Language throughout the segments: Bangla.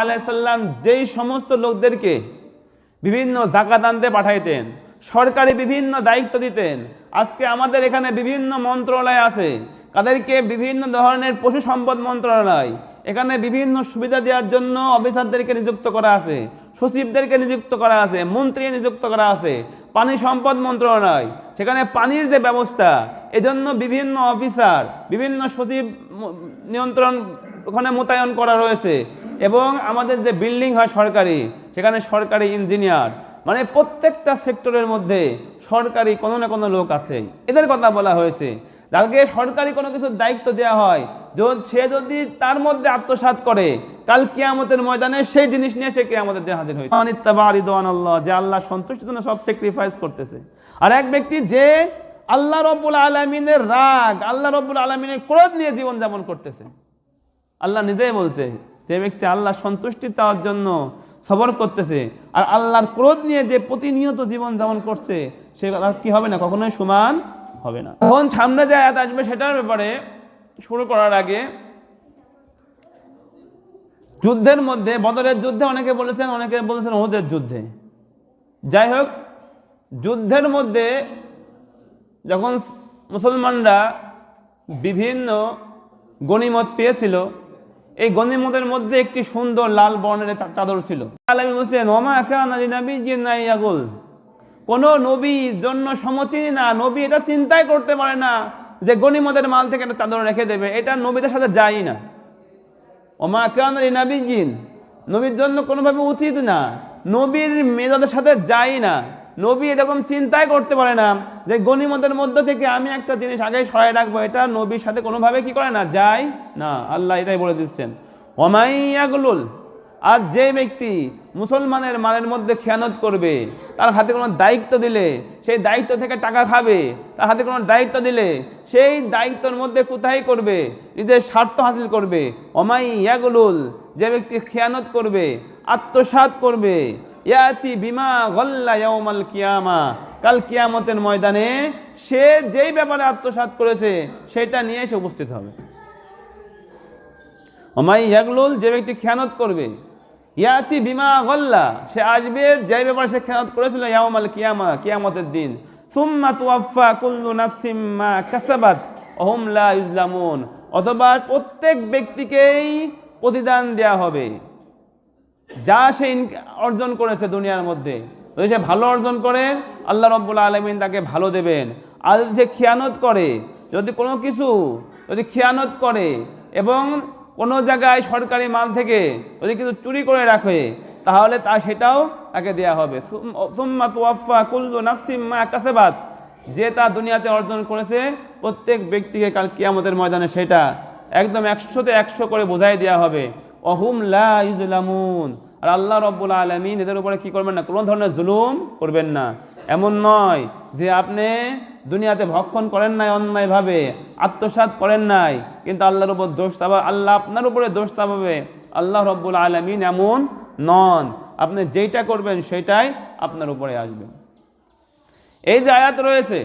আলাইসাল্লাম যেই সমস্ত লোকদেরকে বিভিন্ন জাকাত আনতে পাঠাইতেন, সরকারি বিভিন্ন দায়িত্ব দিতেন, আজকে আমাদের এখানে বিভিন্ন মন্ত্রণালয় আছে, তাদেরকে বিভিন্ন ধরনের পশু সম্পদ মন্ত্রণালয়, এখানে বিভিন্ন সুবিধা দেওয়ার জন্য অফিসারদেরকে নিযুক্ত করা আছে, সচিবদেরকে নিযুক্ত করা আছে, মন্ত্রী নিযুক্ত করা আছে, পানি সম্পদ মন্ত্রণালয়, সেখানে পানির যে ব্যবস্থা, এজন্য বিভিন্ন অফিসার, বিভিন্ন সচিব নিয়ন্ত্রণ ওখানে মোতায়েন করা রয়েছে। এবং আমাদের যে বিল্ডিং হয় সরকারি, সেখানে সরকারি ইঞ্জিনিয়ার মানে প্রত্যেকটা সেক্টরের মধ্যে সরকারি কোনো না কোনো লোক আছে এদের কথা বলা হয়েছে। যাকে সরকারি কোনো কিছুর দায়িত্ব দেওয়া হয় সে যদি তার মধ্যে আত্মসাৎ করে, কাল কিয়ামতের ময়দানে সেই জিনিস নিয়ে সে কিয়ামতের দিন হাজির হয়েছে আল্লাহ, যে আল্লাহ সন্তুষ্টির জন্য সব স্যাক্রিফাইস করতেছে। আর এক ব্যক্তি যে আল্লাহ রব্বুল আলমিনের রাগ, আল্লাহ রব্বুল আলমিনের ক্রোধ নিয়ে জীবনযাপন করতেছে। আল্লাহ নিজেই বলছে যে ব্যক্তি আল্লাহ সন্তুষ্টি চাওয়ার জন্য সবর করতেছে, আর আল্লাহর ক্রোধ নিয়ে যে প্রতিনিয়ত জীবন যাপন করছে, সে তার কি হবে না, কখনোই সমান হবে না। তখন সামনে যে আয়াত আসবে সেটার ব্যাপারে শুরু করার আগে যুদ্ধের মধ্যে, বদরের যুদ্ধে অনেকে বলেছেন অনেকে বলেছেন ওদের যুদ্ধে। যাই হোক, যুদ্ধের মধ্যে যখন মুসলমানরা বিভিন্ন গনিমত পেয়েছিল এই গনিমতের মধ্যে একটি সুন্দর লাল বর্ণের চাদর ছিল। আলমী বলছেন, ওমা নবী নাই নবীর জন্য সমচিনি না, নবী এটা চিন্তাই করতে পারে না যে গনিমতের মাল থেকে একটা চাদর রেখে দেবে, এটা নবীদের সাথে যায় না। ওমা নবী জিন নবীর জন্য কোনোভাবে উচিত না, নবীর মেজাদের সাথে যায় না। নবী এরকম চিন্তাই করতে পারে না যে গনিমতের মধ্য থেকে আমি একটা জিনিস আগে সরাই রাখব, এটা নবীর সাথে কোনোভাবে কি করে না? যায় না। আল্লাহ এটাই বলে দিচ্ছেন। ওমাইয়াগুলুল আর যে ব্যক্তি মুসলমানের মালের মধ্যে খেয়ানত করবে, তার হাতে কোনো দায়িত্ব দিলে, সেই দায়িত্ব থেকে টাকা খাবে, তার হাতে কোনো দায়িত্ব দিলে, সেই দায়িত্বের মধ্যে কোথায় করবে? নিজের স্বার্থ হাসিল করবে। অমাই ইয়াগুলুল, যে ব্যক্তি খেয়ানত করবে, আত্মসাৎ করবে ইয়াতি বিমা গল্লা ইয়ামাল কিয়ামা। কাল কিয়ামতের ময়দানে সে যেই ব্যাপারে আত্মসাৎ করেছে, সেটা নিয়ে এসে উপস্থিত হবে। ওমাই ইয়াগলুল, যে ব্যক্তি খেয়ানত করবে, ইয়াতি বিমা গল্লা, সে আসবে যেই ব্যাপারে সে খেয়ানত করেছিল ইয়ামাল কিয়ামা, কিয়ামতের দিন। সুম্মা তুয়াফা কুল্লু নাফসিম মা কাসাবাত অহুম লা ইউজলামুন। অথবা প্রত্যেক ব্যক্তিকেই প্রতিদান দেয়া হবে। যা সে অর্জন করেছে দুনিয়ার মধ্যে, যদি সে ভালো অর্জন করে, আল্লাহ রব্বুল আলমিন তাকে ভালো দেবেন। আর যে খেয়ানত করে, যদি কোনো কিছু, যদি খেয়ানত করে এবং কোনো জায়গায় সরকারি মাল থেকে যদি কিছু চুরি করে রাখে, তাহলে তা সেটাও তাকে দেয়া হবে। সুম্মা তুয়াফা কুল্লু নাফসিম মা কাসাবাত। যে তা দুনিয়াতে অর্জন করেছে, প্রত্যেক ব্যক্তিকে কাল কিয়ামতের ময়দানে সেটা একদম একশোতে একশো করে বোঝাই দেওয়া হবে। অহুম লা ইউজলামুন আর আল্লাহ রব্বুল আলমিন এদের উপরে কি করবেন না, কোনো ধরনের জুলুম করবেন না। এমন নয় যে আপনি দুনিয়াতে ভক্ষণ করেন নাই অন্যায়ভাবে, আত্মসাৎ করেন নাই, কিন্তু আল্লাহর উপর দোষ চাপা, আল্লাহ আপনার উপরে দোষ চাপাবে। আল্লাহ রব্বুল আলমিন এমন নন। আপনি যেইটা করবেন সেটাই আপনার উপরে আসবে। এই যে আয়াত রয়েছে,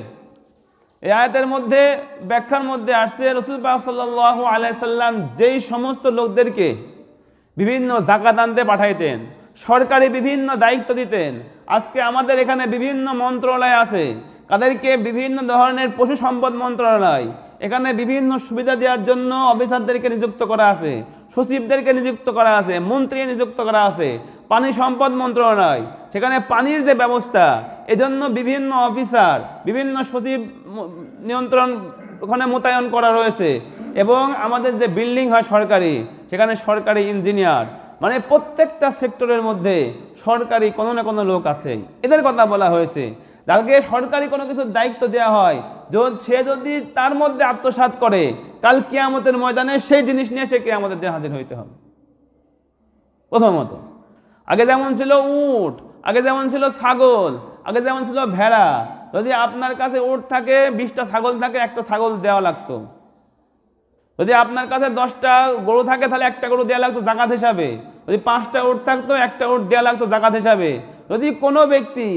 এই আয়াতের মধ্যে, ব্যাখ্যার মধ্যে আসছে, রসুল পাক সাল্লাহ আলাইসাল্লাম যেই সমস্ত লোকদেরকে বিভিন্ন জাকাত আনতে পাঠাইতেন। সরকারি বিভিন্ন দায়িত্ব দিতেন। আজকে আমাদের এখানে বিভিন্ন মন্ত্রণালয় আছে। তাদেরকে বিভিন্ন ধরনের পশু সম্পদ মন্ত্রণালয়। এখানে বিভিন্ন সুবিধা দেওয়ার জন্য অফিসারদেরকে নিযুক্ত করা আছে। সচিবদেরকে নিযুক্ত করা আছে। মন্ত্রী নিযুক্ত করা আছে। পানি সম্পদ মন্ত্রণালয়। সেখানে পানির যে ব্যবস্থা, এজন্য বিভিন্ন অফিসার, বিভিন্ন সচিব নিয়ন্ত্রণ ওখানে মোতায়েন করা রয়েছে। এবং আমাদের যে বিল্ডিং হয় সরকারি, সেখানে সরকারি ইঞ্জিনিয়ার মানে প্রত্যেকটা সেক্টরের মধ্যে সরকারি কোনো না কোনো লোক আছে এদের কথা বলা হয়েছে। যাকে সরকারি কোনো কিছুর দায়িত্ব দেওয়া হয় সে যদি তার মধ্যে আত্মসাৎ করে, কাল কিয়ামতের ময়দানে সেই জিনিস নিয়ে সে কিয়ামতের দিন হাজির হইতে হবে। প্রথমত, আগে যেমন ছিল উট, আগে যেমন ছিল ছাগল, আগে যেমন ছিল ভেড়া, যদি আপনার কাছে উট থাকে, বিশটা ছাগল থাকে, একটা ছাগল দেওয়া লাগতো। যদি আপনার কাছে দশটা গরু থাকে, তাহলে একটা গরু দেওয়া লাগতো জাকাত হিসাবে। যদি পাঁচটা উট থাকতো, একটা উট দেওয়া লাগতো জাকাত হিসাবে। যদি কোনো ব্যক্তি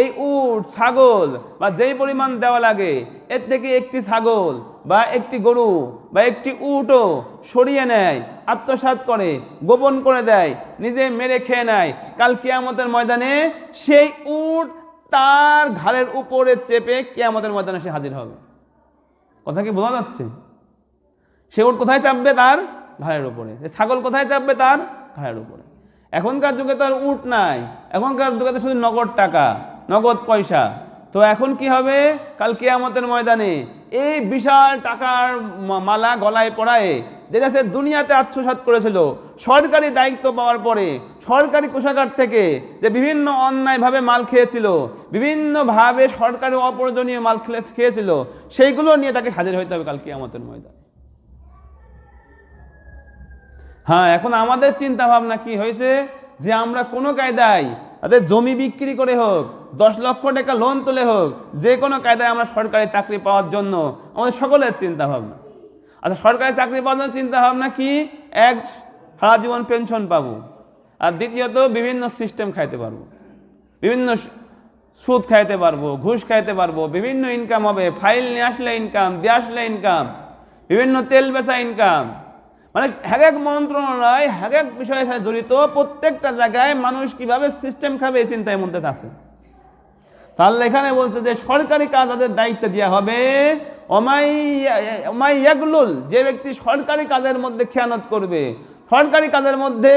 এই উট, ছাগল বা যেই পরিমাণ দেওয়া লাগে, এর থেকে একটি ছাগল বা একটি গরু বা একটি উটও সরিয়ে নেয়, আত্মসাৎ করে, গোপন করে দেয়, নিজে মেরে খেয়ে নেয়, কাল কিয়ামতের ময়দানে সেই উট তার ঘাড়ের উপরে চেপে কিয়ামতের ময়দানে সে হাজির হবে। কথা কি বোঝা যাচ্ছে? উট কোথায় চাপবে তার ঘাড়ের উপরে? ছাগল কোথায় চাপবে তার ঘাড়ের উপরে? এখনকার যুগে তো আর উট নাই। এখনকার যুগে তো শুধু নগদ টাকা, নগদ পয়সা। তো এখন কি হবে? কাল কিয়ামতের ময়দানে এই বিশাল টাকার মালা গলায় পড়ায় যেটা সে দুনিয়াতে আত্মসাৎ করেছিল, সরকারি দায়িত্ব পাওয়ার পরে, সরকারি কোষাগার থেকে যে বিভিন্ন অন্যায়ভাবে মাল খেয়েছিল, বিভিন্নভাবে সরকারি অপ্রয়োজনীয় মাল খেয়েছিল, সেইগুলো নিয়ে তাকে হাজির হইতে হবে কাল কিয়ামতের ময়দানে। হ্যাঁ এখন আমাদের চিন্তা ভাবনা কি হয়েছে? যে আমরা কোনো কায়দায় তাদের জমি বিক্রি করে হোক, দশ লক্ষ টাকা লোন তুলে হোক, যে কোনো কায়দায় আমরা সরকারি চাকরি পাওয়ার জন্য আমাদের সকলের চিন্তা ভাবনা আচ্ছা সরকারি চাকরি পাওয়ার জন্য চিন্তা ভাবনা কি? এক, সারা জীবন পেনশন পাবো। আর দ্বিতীয়ত, বিভিন্ন সিস্টেম খাইতে পারব। বিভিন্ন সুদ খাইতে পারব, ঘুষ খাইতে পারব, বিভিন্ন ইনকাম হবে। ফাইল নিয়ে আসলে ইনকাম দিয়ে আসলে ইনকাম বিভিন্ন তেল বেচা ইনকাম মানে এক এক মন্ত্রণালয়, এক এক বিষয়ের সাথে জড়িত, প্রত্যেকটা জায়গায় মানুষ কীভাবে সিস্টেম খাবে এই চিন্তার মধ্যে আছে। তাহলে এখানে বলছে যে সরকারি কাজ তাদের দায়িত্ব দেওয়া হবে। অমাই অমাই যে ব্যক্তি সরকারি কাজের মধ্যে খেয়ানত করবে, সরকারি কাজের মধ্যে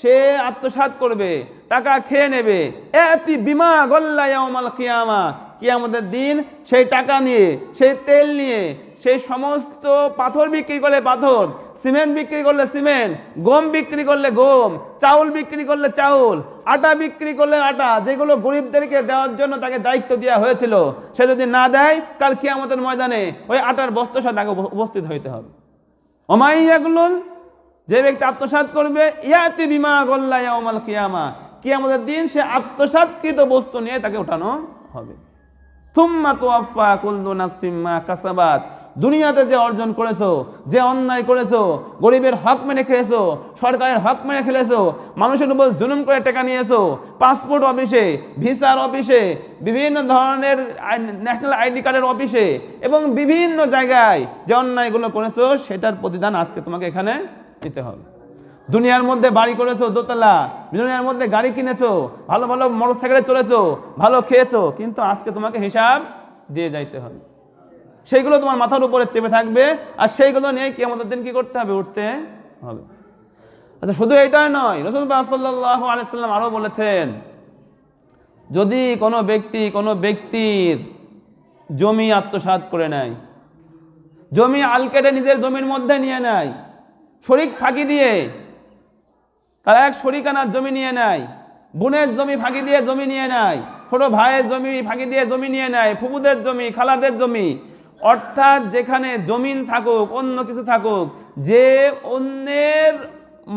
সে আত্মসাৎ করবে, টাকা খেয়ে নেবে। এতি বিমা গল্লা ইয়াউমাল কিয়ামা, কিয়ামতের দিন সেই টাকা নিয়ে, সেই তেল নিয়ে সেই সমস্ত পাথর বিক্রি করলে পাথর, সিমেন্ট বিক্রি করলে সিমেন্ট, গম বিক্রি করলে গম, চাউল বিক্রি করলে চাউল, আটা বিক্রি করলে আটা, যেগুলো গরিবদেরকে দেওয়ার জন্য তাকে দায়িত্ব দেওয়া হয়েছিল, সে যদি না দেয়, কাল কিয়ামতের ময়দানে ওই আটার বস্ত্র সাথে তাকে উপস্থিত হইতে হবে। ওমাইয়াগুলুন যে ব্যক্তি আত্মসাৎ করবে, ইয়াতি বিমা গল্লা ইয়াউমাল কিয়ামা, কিয়ামতের দিন সে আত্মসাৎকৃত বস্তু নিয়ে তাকে ওঠানো হবে। তুম্মা তুয়াফা কুল্লু নাফসিম মা কাসাবাত দুনিয়াতে যে অর্জন করেছ, যে অন্যায় করেছ, গরিবের হক মেনে খেয়েছো, সরকারের হক মেনে খেলেছো, মানুষের উপর জুলুম করে টাকা নিয়েছো, পাসপোর্ট অফিসে, ভিসার অফিসে, বিভিন্ন ধরনের ন্যাশনাল আইডি কার্ডের অফিসে এবং বিভিন্ন জায়গায় যে অন্যায়গুলো করেছ, সেটার প্রতিদান আজকে তোমাকে এখানে নিতে হবে। দুনিয়ার মধ্যে বাড়ি করেছ, দোতলা, দুনিয়ার মধ্যে গাড়ি কিনেছো, ভালো ভালো মোটর সাইকেলে চলেছো, ভালো খেয়েছো, কিন্তু আজকে তোমাকে হিসাব দিয়ে যাইতে হবে। সেইগুলো তোমার মাথার উপরে চেপে থাকবে, আর সেইগুলো নিয়ে কি আমাদের দিন কি করতে হবে? উঠতে হবে। আচ্ছা শুধু এটাই নয়, রসুল সাল্লাহ আলাইসাল্লাম আরও বলেছেন, যদি কোনো ব্যক্তি কোনো ব্যক্তির জমি আত্মসাৎ করে নেয়, জমি আল কেটে নিজের জমির মধ্যে নিয়ে নেয়, শরিক ফাঁকি দিয়ে, তারা এক শরিকানার জমি নিয়ে নেয়, বোনের জমি ফাঁকি দিয়ে জমি নিয়ে নেয়, ছোট ভাইয়ের জমি ফাঁকি দিয়ে জমি নিয়ে নেয় ফুপুদের জমি, খালাদের জমি অর্থাৎ যেখানে জমিন থাকুক, অন্য কিছু থাকুক, যে অন্যের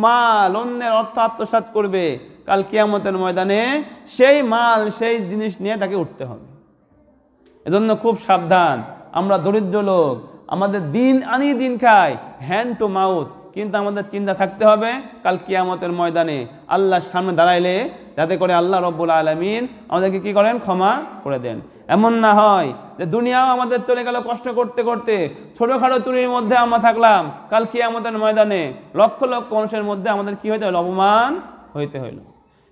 মাল, অন্যের অর্থ আত্মসাৎ করবে কাল কিয়ামতের ময়দানে, সেই মাল, সেই জিনিস নিয়ে তাকে উঠতে হবে। এজন্য খুব সাবধান। আমরা দরিদ্র লোক, আমাদের দিন আনি দিন খাই হ্যান্ড টু মাউথ কিন্তু আমাদের চিন্তা থাকতে হবে কাল কিয়ামতের ময়দানে আল্লাহর সামনে দাঁড়াইলে, যাতে করে আল্লাহ রব্বুল আলমিন আমাদেরকে কি করেন? ক্ষমা করে দেন। এমন না হয় যে দুনিয়াও আমাদের চলে গেল কষ্ট করতে করতে। ছোটোখাটো চুরির মধ্যে আমরা থাকলাম। কাল আমাদের ময়দানে লক্ষ লক্ষ মানুষের মধ্যে আমাদের কি হইতে হলো অপমান হইতে হইল।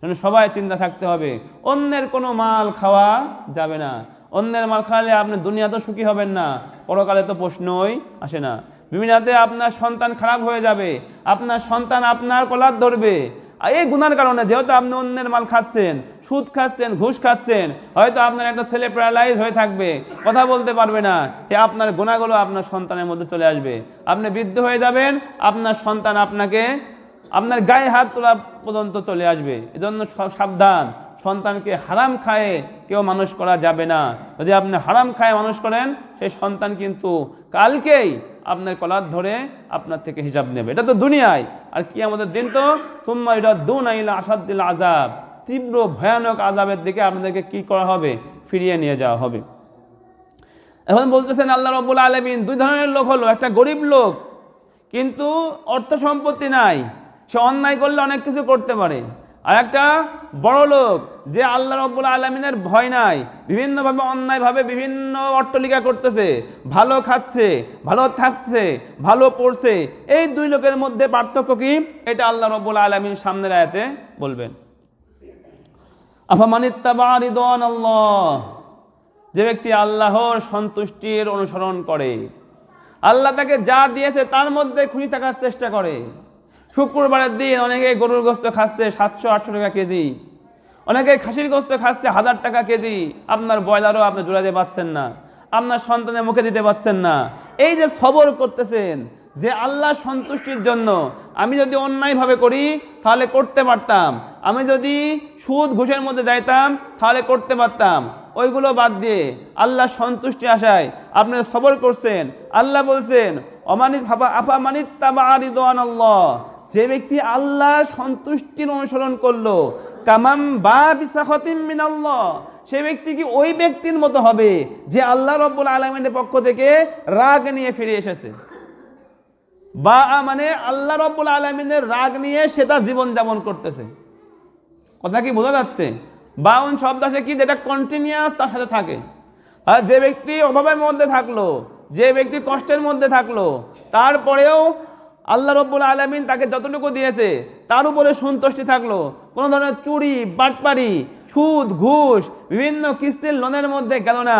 জন্য সবাই চিন্তা থাকতে হবে, অন্যের কোনো মাল খাওয়া যাবে না। অন্যের মাল খাওয়ালে আপনি দুনিয়া তো সুখী হবেন না। পরকালে তো প্রশ্নই আসে না। বিভিন্নতে আপনার সন্তান খারাপ হয়ে যাবে। আপনার সন্তান আপনার কলার ধরবে। আর এই গুনার কারণে যেহেতু আপনি অন্যের মাল খাচ্ছেন, সুদ খাচ্ছেন, ঘুষ খাচ্ছেন, হয়তো আপনার একটা ছেলে প্যারালাইজ হয়ে থাকবে, কথা বলতে পারবে না, এ আপনার গুণাগুলো আপনার সন্তানের মধ্যে চলে আসবে। আপনি বৃদ্ধ হয়ে যাবেন, আপনার সন্তান আপনাকে, আপনার গায়ে হাত তোলা পর্যন্ত চলে আসবে। এজন্য সব সাবধান। সন্তানকে হারাম খায়ে কেউ মানুষ করা যাবে না। যদি আপনি হারাম খায়ে মানুষ করেন, সেই সন্তান কিন্তু কালকেই আপনার কলার ধরে আপনার থেকে হিসাব নেবে। এটা তো দুনিয়ায়। আর কি আমাদের দিন তো তুম্মা এটা দুন আইলা আসাদ্দিল আজাব তীব্র ভয়ানক আজাবের দিকে আপনাদেরকে কি করা হবে? ফিরিয়ে নিয়ে যাওয়া হবে। এখন বলতেছেন আল্লাহ রব্বুল আলমিন, দুই ধরনের লোক হলো, একটা গরিব লোক, কিন্তু অর্থ সম্পত্তি নাই। সে অন্যায় করলে অনেক কিছু করতে পারে। আর একটা বড় লোক যে আল্লাহ রব্বুল আলমিনের ভয় নাই, বিভিন্নভাবে অন্যায়ভাবে বিভিন্ন অট্টলিকা করতেছে, ভালো খাচ্ছে, ভালো থাকছে, ভালো পড়ছে, এই দুই লোকের মধ্যে পার্থক্য কি? এটা আল্লাহ রব্বুল আলমিন সামনের আয়াতে বলবেন। আফামানিত্তাবা রিদওয়ান আল্লাহ যে ব্যক্তি আল্লাহর সন্তুষ্টির অনুসরণ করে, আল্লাহ তাকে যা দিয়েছে তার মধ্যে খুশি থাকার চেষ্টা করে। শুক্রবারের দিন অনেকে গরুর গোস্ত খাচ্ছে সাতশো, আটশো টাকা কেজি। অনেকে খাসির গোস্ত খাচ্ছে হাজার টাকা কেজি। আপনার ব্রয়লারও আপনি জোড়াতে পাচ্ছেন না। আপনার সন্তানের মুখে দিতে পাচ্ছেন না। এই যে সবর করতেছেন, যে আল্লাহ সন্তুষ্টির জন্য আমি যদি অন্যায়ভাবে করি, তাহলে করতে পারতাম। আমি যদি সুদ ঘুষের মধ্যে যাইতাম, তাহলে করতে পারতাম। ওইগুলো বাদ দিয়ে আল্লাহ সন্তুষ্টি আশায় আপনি সবর করছেন। আল্লাহ বলছেন, অমানিত, আফা মানিত তাবা আল্লাহ যে ব্যক্তি আল্লাহর সন্তুষ্টির অনুসরণ করল, কামাম বা মিনাল্লাহ, সে ব্যক্তি কি ওই ব্যক্তির মতো হবে যে আল্লাহ রব্বুল আলমিনের পক্ষ থেকে রাগ নিয়ে ফিরে এসেছে? বা মানে আল্লাহ রব্বুল আলমিনের রাগ নিয়ে সে তার জীবন যাপন করতেছে। কথা কি বোঝা যাচ্ছে? বা বাউন শব্দ আসে কি যেটা কন্টিনিউয়াস তার সাথে থাকে। আর যে ব্যক্তি অভাবের মধ্যে থাকল, যে ব্যক্তি কষ্টের মধ্যে থাকল, তারপরেও আল্লাহ রব্বুল আলমিন তাকে যতটুকু দিয়েছে, তার উপরে সন্তুষ্টি থাকল। কোনো ধরনের চুরি, বাটপাড়ি, সুদ, ঘুষ, বিভিন্ন কিস্তির লোনের মধ্যে গেল না।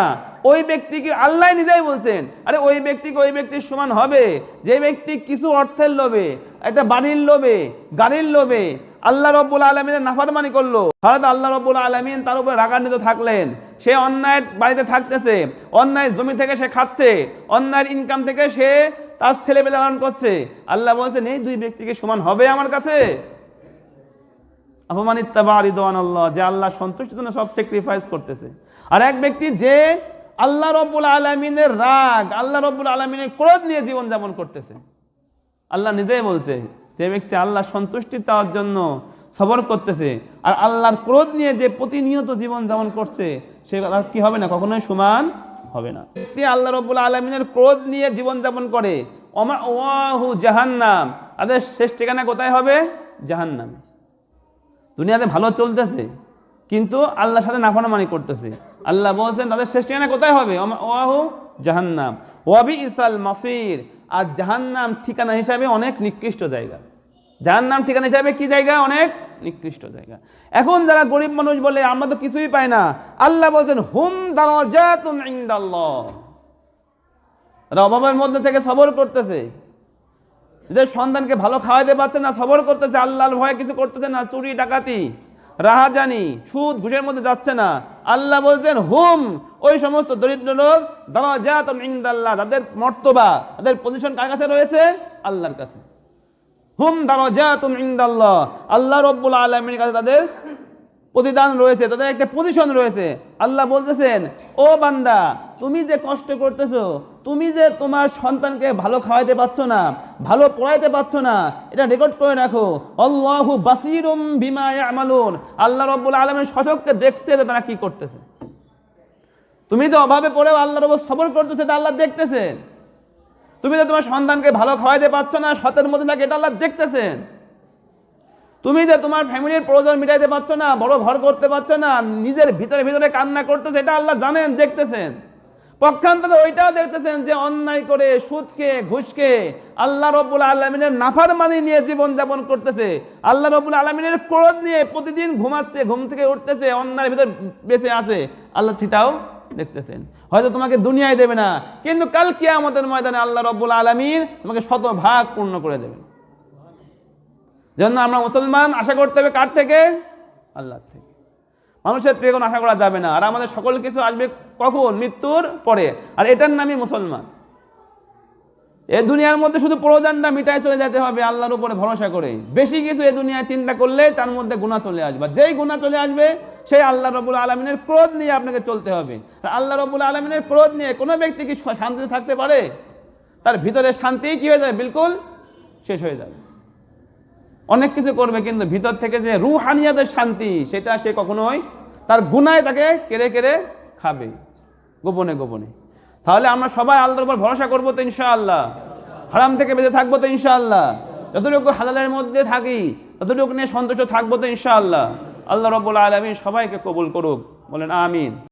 ওই ব্যক্তিকে আল্লাহ নিজেই বলছেন, আরে ওই ব্যক্তিকে ওই ব্যক্তির সমান হবে। যে ব্যক্তি কিছু অর্থের লোভে, একটা বাড়ির লোভে, গাড়ির লোভে আল্লাহ রব্বুল আলমিনের নাফারমানি করল। হঠাৎ আল্লাহ রব্বুল আলমিন তার উপরে রাগান্বিত থাকলেন। সে অন্যায় বাড়িতে থাকতেছে, অন্যায় জমি থেকে সে খাচ্ছে, অন্যায়ের ইনকাম থেকে সে তার ছেলে পেলে লালন করছে। আল্লাহ বলছেন এই দুই ব্যক্তিকে সমান হবে আমার কাছে? আল্লাহ যে আল্লাহ সন্তুষ্টির জন্য সব স্যাক্রিফাইস করতেছে। আর এক ব্যক্তি যে আল্লাহ রব্বুল আলমিনের রাগ, আল্লাহ রব্বুল আলমিনের ক্রোধ নিয়ে জীবন যাপন করতেছে। আল্লাহ নিজেই বলছে, যে ব্যক্তি আল্লাহ সন্তুষ্টি চাওয়ার জন্য সবর করতেছে আর আল্লাহর ক্রোধ নিয়ে যে প্রতিনিয়ত জীবন যাপন করছে, সে কি হবে না? কখনোই সমান হবে না। ব্যক্তি আল্লাহ রব্বুল আলমিনের ক্রোধ নিয়ে জীবন যাপন করে। অমা ওয়াহু জাহান্নাম। তাদের শেষ ঠিকানা কোথায় হবে? জাহান্নামে। দুনিয়াতে ভালো চলতেছে, কিন্তু আল্লাহর সাথে নাফানামানি করতেছে। আল্লাহ বলছেন, তাদের শেষ ঠিকানা কোথায় হবে? ওয়াহু জাহান্নাম। ওয়াবি ইসাল মাফির আর জাহান্নাম ঠিকানা হিসাবে অনেক নিকৃষ্ট জায়গা। জাহান্নাম ঠিকানা হিসাবে কি জায়গা? অনেক নিকৃষ্ট জায়গা। এখন যারা গরিব মানুষ বলে, আমরা তো কিছুই পাই না। আল্লাহ বলছেন, হুম অভাবের মধ্যে থেকে সবর করতেছে। যে সন্তানকে ভালো খাওয়াইতে পারছে না, সবর করতেছে, আল্লাহর ভয়ে কিছু করতেছে না, চুরি, ডাকাতি, রাহাজানি, সুদ, ঘুষের মধ্যে যাচ্ছে না। আল্লাহ বলছেন, হুম, ওই সমস্ত দরিদ্র লোক তো ইন্দাল্লাহ, তাদের মর্তবা, তাদের পজিশন কার কাছে রয়েছে? আল্লাহর কাছে। হুম যা তুমি ইন্দাল্লাহ। আল্লাহ রব্বুল আলমীর কাছে তাদের প্রতিদান রয়েছে, তাদের একটা পজিশন রয়েছে। আল্লাহ বলতেছেন, ও বান্দা, তুমি যে কষ্ট করতেছো, তুমি যে তোমার সন্তানকে ভালো খাওয়াইতে পারছ না, ভালো পড়াইতে পারছ না, এটা রেকর্ড করে রাখো। আল্লাহু বাসিরুম বিমা আমালুন আল্লাহ রব্বুল আলমের সচককে দেখছে যে তারা কি করতেছে। তুমি তো অভাবে পড়েও আল্লাহর ওপর সবর করতেছে এটা আল্লাহ দেখতেছেন। তুমি যে তোমার সন্তানকে ভালো খাওয়াইতে পারছ না, সতের মধ্যে থাকে এটা আল্লাহ দেখতেছেন? তুমি যে তোমার ফ্যামিলির প্রয়োজন মিটাইতে পারছ না, বড় ঘর করতে পারছ না, নিজের ভিতরে ভিতরে কান্না করতেছে, এটা আল্লাহ জানেন, দেখতেছেন। পক্ষান্তরে ওইটাও দেখতেছেন যে অন্যায় করে, সুদকে, ঘুষকে আল্লাহ রব্বুল আলমিনের নাফার মানি নিয়ে জীবন যাপন করতেছে। আল্লাহ রব্বুল আলমিনের ক্রোধ নিয়ে প্রতিদিন ঘুমাচ্ছে, ঘুম থেকে উঠতেছে, অন্যায়ের ভিতর বেঁচে আছে। আল্লাহ সেটাও দেখতেছেন। হয়তো তোমাকে দুনিয়ায় দেবে না, কিন্তু কাল কিয়ামতের ময়দানে আল্লাহ রব্বুল আলমিন তোমাকে শত ভাগ পূর্ণ করে দেবেন। জন্য আমরা মুসলমান, আশা করতে হবে কার থেকে? আল্লাহ থেকে। মানুষের থেকে কোনো আশা করা যাবে না। আর আমাদের সকল কিছু আসবে কখন? মৃত্যুর পরে। আর এটার নামই মুসলমান। এ দুনিয়ার মধ্যে শুধু প্রয়োজনটা মিটায় চলে যেতে হবে, আল্লাহর উপরে ভরসা করে। বেশি কিছু এ দুনিয়ায় চিন্তা করলে তার মধ্যে গুণা চলে আসবে। যেই গুণা চলে আসবে সেই আল্লাহ রবুল আলমিনের ক্রোধ নিয়ে আপনাকে চলতে হবে। আল্লাহ রবুল আলমিনের ক্রোধ নিয়ে কোনো ব্যক্তি কি শান্তিতে থাকতে পারে? তার ভিতরে শান্তি কি হয়ে যাবে বিলকুল শেষ হয়ে যাবে। অনেক কিছু করবে, কিন্তু ভিতর থেকে যে রুহানিয়াদের শান্তি, সেটা সে কখনোই তার গুনায় তাকে কেড়ে কেড়ে খাবে, গোপনে গোপনে। তাহলে আমরা সবাই আল্লাহর উপর ভরসা করব তো ইনশাআল্লাহ। হারাম থেকে বেঁচে থাকব তো ইনশাআল্লাহ। যতটুকু হালালের মধ্যে থাকি, ততটুকু নিয়ে সন্তুষ্ট থাকব তো ইনশাআল্লাহ। আল্লাহ রব্বুল আলমিন সবাইকে কবুল করুক। বলেন আমিন।